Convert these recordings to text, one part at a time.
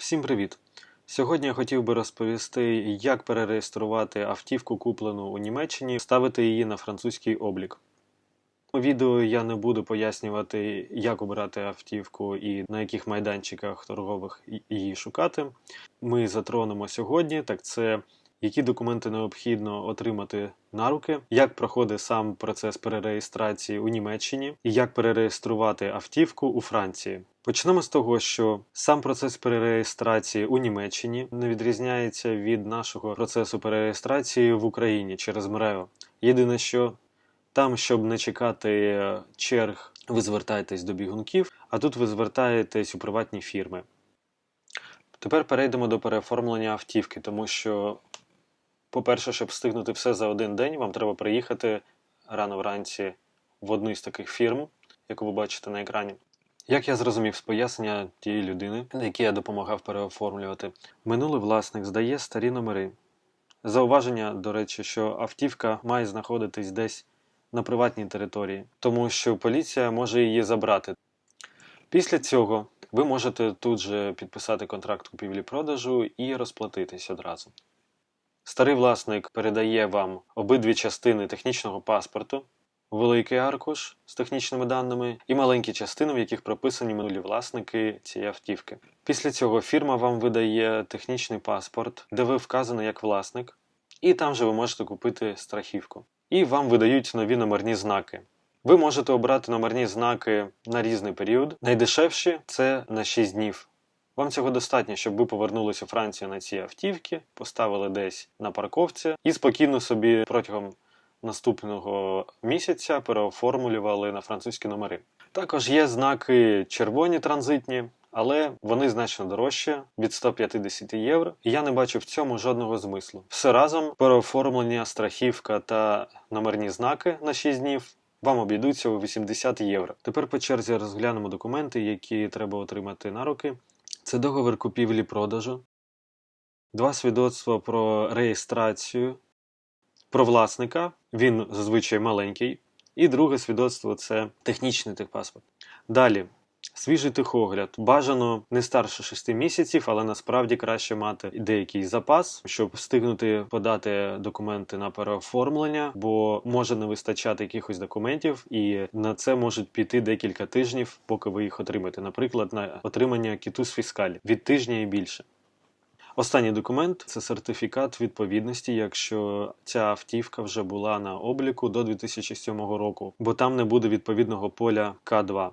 Всім привіт! Сьогодні я хотів би розповісти, як перереєструвати автівку, куплену у Німеччині, ставити її на французький облік. У відео я не буду пояснювати, як обирати автівку і на яких майданчиках торгових її шукати. Ми затронемо сьогодні, так це які документи необхідно отримати на руки, як проходить сам процес перереєстрації у Німеччині і як перереєструвати автівку у Франції. Почнемо з того, що сам процес перереєстрації у Німеччині не відрізняється від нашого процесу перереєстрації в Україні через МРЕО. Єдине, що там, щоб не чекати черг, ви звертаєтесь до бігунків, а тут ви звертаєтесь у приватні фірми. Тепер перейдемо до переоформлення автівки, тому що, по-перше, щоб встигнути все за один день, вам треба приїхати рано вранці в одну із таких фірм, яку ви бачите на екрані. Як я зрозумів з пояснення тієї людини, якій я допомагав переоформлювати, минулий власник здає старі номери. Зауваження, до речі, що автівка має знаходитись десь на приватній території, тому що поліція може її забрати. Після цього ви можете тут же підписати контракт купівлі-продажу і розплатитись одразу. Старий власник передає вам обидві частини технічного паспорту, великий аркуш з технічними даними і маленькі частини, в яких прописані минулі власники цієї автівки. Після цього фірма вам видає технічний паспорт, де ви вказані як власник, і там же ви можете купити страхівку. І вам видають нові номерні знаки. Ви можете обрати номерні знаки на різний період. Найдешевші це на 6 днів. Вам цього достатньо, щоб ви повернулися у Францію на ці автівки, поставили десь на парковці і спокійно собі протягом наступного місяця переоформлювали на французькі номери. Також є знаки червоні транзитні, але вони значно дорожчі від 150 євро. І я не бачу в цьому жодного змислу. Все разом переоформлення, страхівка та номерні знаки на 6 днів. Вам обійдуться у 80 євро. Тепер по черзі розглянемо документи, які треба отримати на руки. Це договір купівлі-продажу, два свідоцтва про реєстрацію, про власника, він зазвичай маленький. І друге свідоцтво це технічний техпаспорт. Далі, свіжий техогляд. Бажано не старше 6 місяців, але насправді краще мати деякий запас, щоб встигнути подати документи на переоформлення, бо може не вистачати якихось документів, і на це можуть піти декілька тижнів, поки ви їх отримаєте. Наприклад, на отримання кітус фіскалі від тижня і більше. Останній документ це сертифікат відповідності, якщо ця автівка вже була на обліку до 2007 року, бо там не буде відповідного поля К2.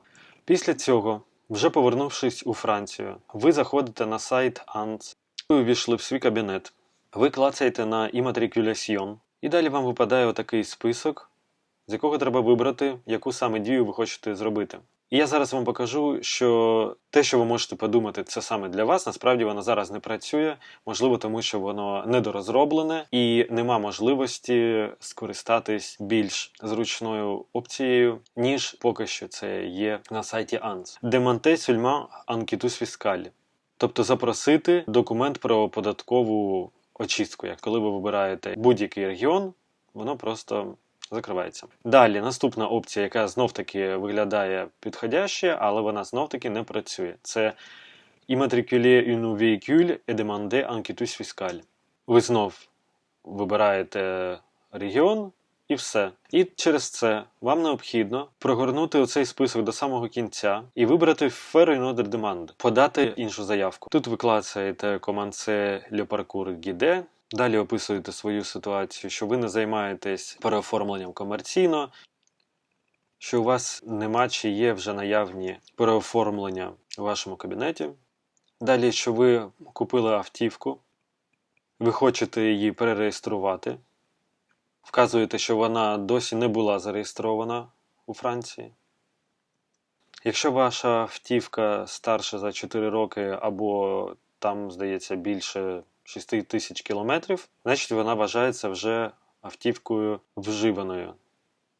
Після цього, вже повернувшись у Францію, ви заходите на сайт ANS, ви увійшли в свій кабінет, ви клацаєте на «Immatriculation», і далі вам випадає отакий список, з якого треба вибрати, яку саме дію ви хочете зробити. І я зараз вам покажу, що те, що ви можете подумати, це саме для вас, насправді воно зараз не працює, можливо, тому що воно недорозроблене і нема можливості скористатись більш зручною опцією, ніж поки що це є на сайті ANS. Демонте seulement enquêtus fiscale. Тобто запросити документ про податкову очистку. Як коли ви вибираєте будь-який регіон, воно просто закривається. Далі наступна опція, яка знов-таки виглядає підходяще, але вона знов-таки не працює. Це immatriculer un véhicule et demander un fiscal. Ви знов вибираєте регіон і все. І через це вам необхідно прогорнути оцей список до самого кінця і вибрати faire une autre demande, подати іншу заявку. Тут ви клацаєте командце Le Parcours Guide, Далі описуєте свою ситуацію, що ви не займаєтесь переоформленням комерційно, що у вас нема чи є вже наявні переоформлення у вашому кабінеті. Далі, що ви купили автівку, ви хочете її перереєструвати. Вказуєте, що вона досі не була зареєстрована у Франції. Якщо ваша автівка старша за 4 роки, або там, здається, більше 6 тисяч кілометрів, значить вона вважається вже автівкою вживаною.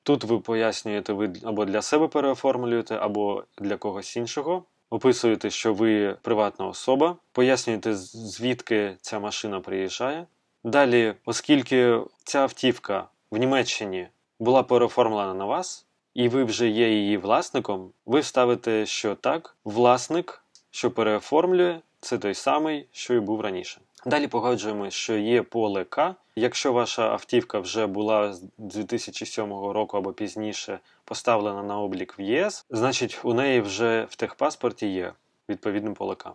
Тут ви пояснюєте, ви або для себе переоформлюєте, або для когось іншого. Описуєте, що ви приватна особа, пояснюєте, звідки ця машина приїжджає. Далі, оскільки ця автівка в Німеччині була переоформлена на вас, і ви вже є її власником, ви ставите, що так, власник, що переоформлює, Це той самий, що і був раніше. Далі погоджуємо, що є поле К. Якщо ваша автівка вже була з 2007 року або пізніше поставлена на облік в ЄС, значить у неї вже в техпаспорті є відповідне поле К.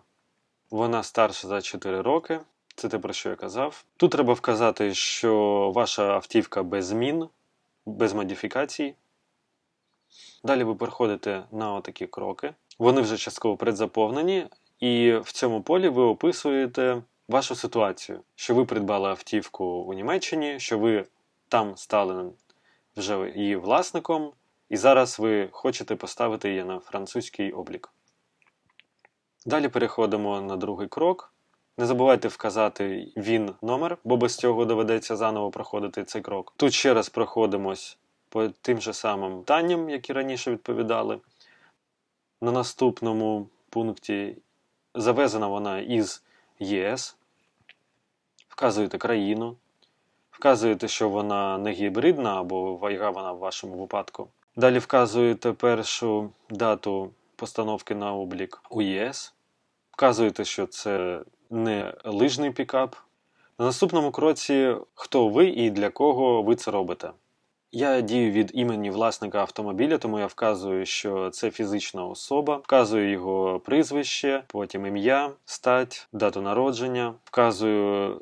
Вона старша за 4 роки. Це те, про що я казав. Тут треба вказати, що ваша автівка без змін, без модифікацій. Далі ви переходите на отакі кроки. Вони вже частково предзаповнені, і в цьому полі ви описуєте вашу ситуацію, що ви придбали автівку у Німеччині, що ви там стали вже її власником, і зараз ви хочете поставити її на французький облік. Далі переходимо на другий крок. Не забувайте вказати він номер, бо без цього доведеться заново проходити цей крок. Тут ще раз проходимось по тим же самим питанням, які раніше відповідали. На наступному пункті завезена вона із ЄС. Вказуєте країну, вказуєте, що вона не гібридна або яка вона в вашому випадку. Далі вказуєте першу дату постановки на облік у ЄС. Вказуєте, що це не лижний пікап. На наступному кроці, хто ви і для кого ви це робите. Я дію від імені власника автомобіля, тому я вказую, що це фізична особа, вказую його прізвище, потім ім'я, стать, дату народження, вказую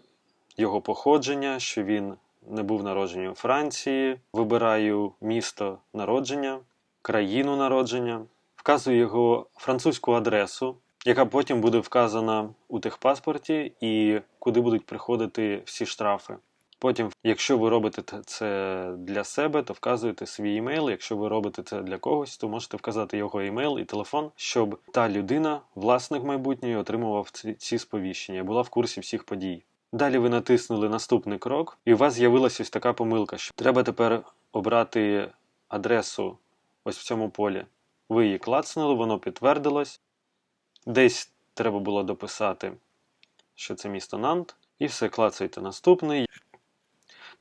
його походження, що він не був народжений у Франції, вибираю місто народження, країну народження, вказую його французьку адресу, яка потім буде вказана у техпаспорті і куди будуть приходити всі штрафи. Потім, якщо ви робите це для себе, то вказуєте свій емейл. Якщо ви робите це для когось, то можете вказати його емейл і телефон, щоб та людина, власник майбутньої, отримував ці, ці сповіщення, була в курсі всіх подій. Далі ви натиснули наступний крок, і у вас з'явилася ось така помилка, що треба тепер обрати адресу ось в цьому полі. Ви її клацнули, воно підтвердилось. Десь треба було дописати, що це місто Нант, і все, клацайте наступний.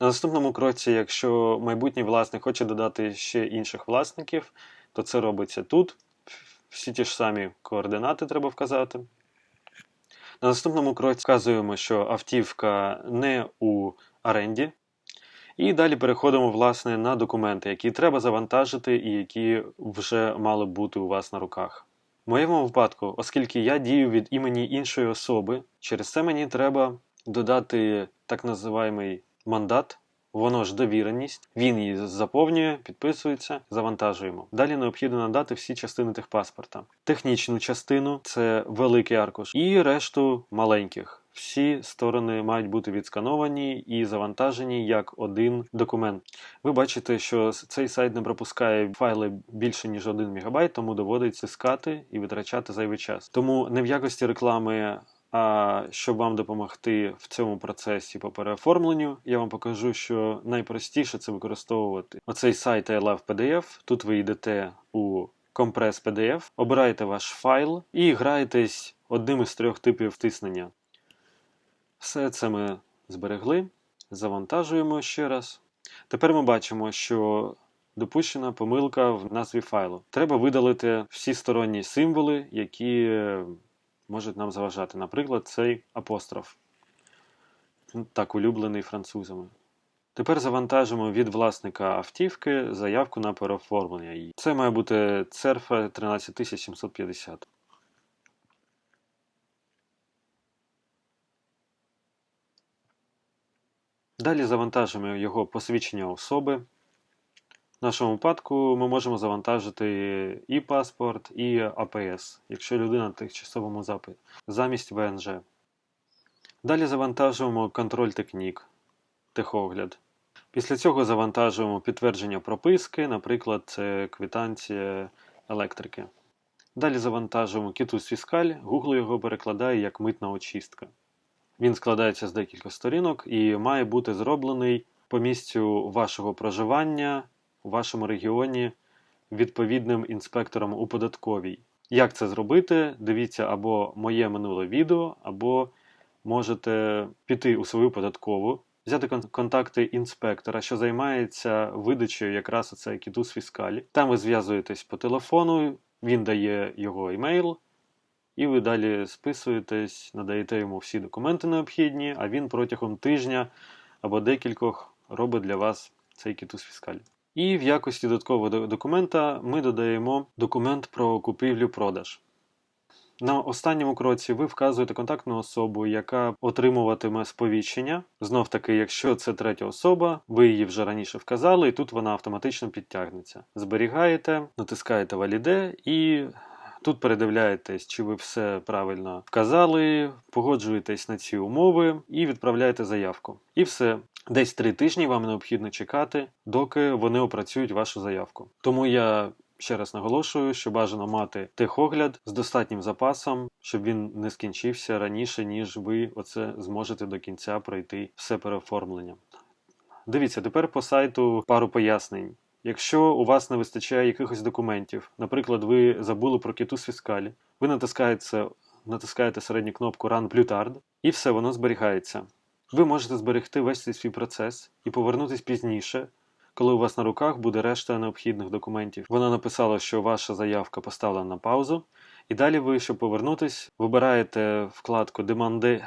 На наступному кроці, якщо майбутній власник хоче додати ще інших власників, то це робиться тут. Всі ті ж самі координати треба вказати. На наступному кроці вказуємо, що автівка не у оренді. І далі переходимо власне, на документи, які треба завантажити і які вже мали бути у вас на руках. В моєму випадку, оскільки я дію від імені іншої особи, через це мені треба додати так називаємий мандат, воно ж довіреність. Він її заповнює, підписується, завантажуємо. Далі необхідно надати всі частини техпаспорта. Технічну частину це великий аркуш, і решту маленьких. Всі сторони мають бути відскановані і завантажені як один документ. Ви бачите, що цей сайт не пропускає файли більше ніж 1 МБ, тому доводиться скати і витрачати зайвий час. Тому не в якості реклами. А щоб вам допомогти в цьому процесі по переоформленню, я вам покажу, що найпростіше це використовувати оцей сайт I Love PDF. Тут ви йдете у Compress PDF, обираєте ваш файл і граєтесь одним із трьох типів втиснення. Все це ми зберегли, завантажуємо ще раз. Тепер ми бачимо, що допущена помилка в назві файлу. Треба видалити всі сторонні символи, які можуть нам заважати. Наприклад, цей апостроф, так улюблений французами. Тепер завантажимо від власника автівки заявку на переоформлення її. Це має бути церфа 13750. Далі завантажимо його посвідчення особи. В нашому випадку ми можемо завантажити і паспорт, і АПС, якщо людина на тимчасовому запиті, замість ВНЖ. Далі завантажуємо контроль технік, техогляд. Після цього завантажуємо підтвердження прописки, наприклад, це квитанція електрики. Далі завантажуємо кітус фіскаль, Google його перекладає як митна очистка. Він складається з декількох сторінок і має бути зроблений по місцю вашого проживання у вашому регіоні відповідним інспектором у податковій. Як це зробити? Дивіться або моє минуле відео, або можете піти у свою податкову, взяти контакти інспектора, що займається видачею якраз оцей кітус фіскалі. Там ви зв'язуєтесь по телефону, він дає його емейл, і ви далі списуєтесь, надаєте йому всі документи необхідні, а він протягом тижня або декількох робить для вас цей кітус фіскаль. І в якості додаткового документа ми додаємо документ про купівлю-продаж. На останньому кроці ви вказуєте контактну особу, яка отримуватиме сповіщення. Знов таки, якщо це третя особа, ви її вже раніше вказали, і тут вона автоматично підтягнеться. Зберігаєте, натискаєте валіде і. Тут передивляєтесь, чи ви все правильно вказали, погоджуєтесь на ці умови і відправляєте заявку. І все. Десь три тижні вам необхідно чекати, доки вони опрацюють вашу заявку. Тому я ще раз наголошую, що бажано мати техогляд з достатнім запасом, щоб він не скінчився раніше, ніж ви оце зможете до кінця пройти все переоформлення. Дивіться, тепер по сайту пару пояснень. Якщо у вас не вистачає якихось документів, наприклад, ви забули про кітус фіскалі, ви натискаєте, натискаєте середню кнопку Run Plutard, і все воно зберігається. Ви можете зберегти весь цей свій процес і повернутись пізніше, коли у вас на руках буде решта необхідних документів. Вона написала, що ваша заявка поставлена на паузу, і далі ви, щоб повернутись, вибираєте вкладку Demande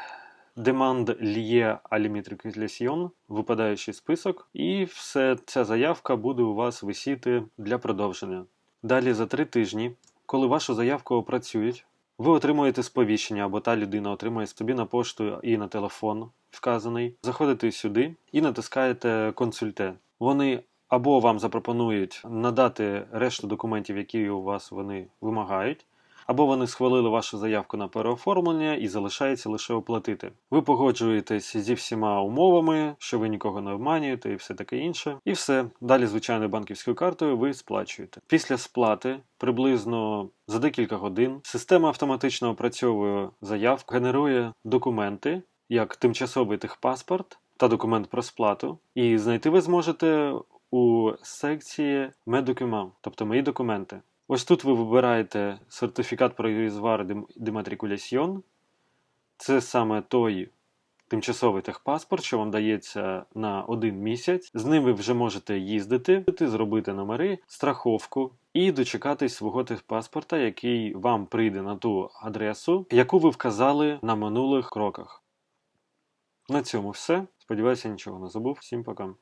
Demand lié à l'immatriculation, випадаючий список, і все ця заявка буде у вас висіти для продовження. Далі за три тижні, коли вашу заявку опрацюють, ви отримуєте сповіщення, або та людина отримує собі на пошту і на телефон вказаний. Заходите сюди і натискаєте консульте. Вони або вам запропонують надати решту документів, які у вас вони вимагають, або вони схвалили вашу заявку на переоформлення і залишається лише оплатити. Ви погоджуєтесь зі всіма умовами, що ви нікого не обманюєте і все таке інше. І все. Далі, звичайною банківською картою, ви сплачуєте. Після сплати приблизно за декілька годин система автоматично опрацьовує заявку, генерує документи, як тимчасовий техпаспорт та документ про сплату. І знайти ви зможете у секції «Медокюма», тобто мої документи. Ось тут ви вибираєте сертифікат про юрізвар дематрикулясьйон. Це саме той тимчасовий техпаспорт, що вам дається на один місяць. З ним ви вже можете їздити, зробити номери, страховку і дочекатись свого техпаспорта, який вам прийде на ту адресу, яку ви вказали на минулих кроках. На цьому все. Сподіваюся, нічого не забув. Всім пока.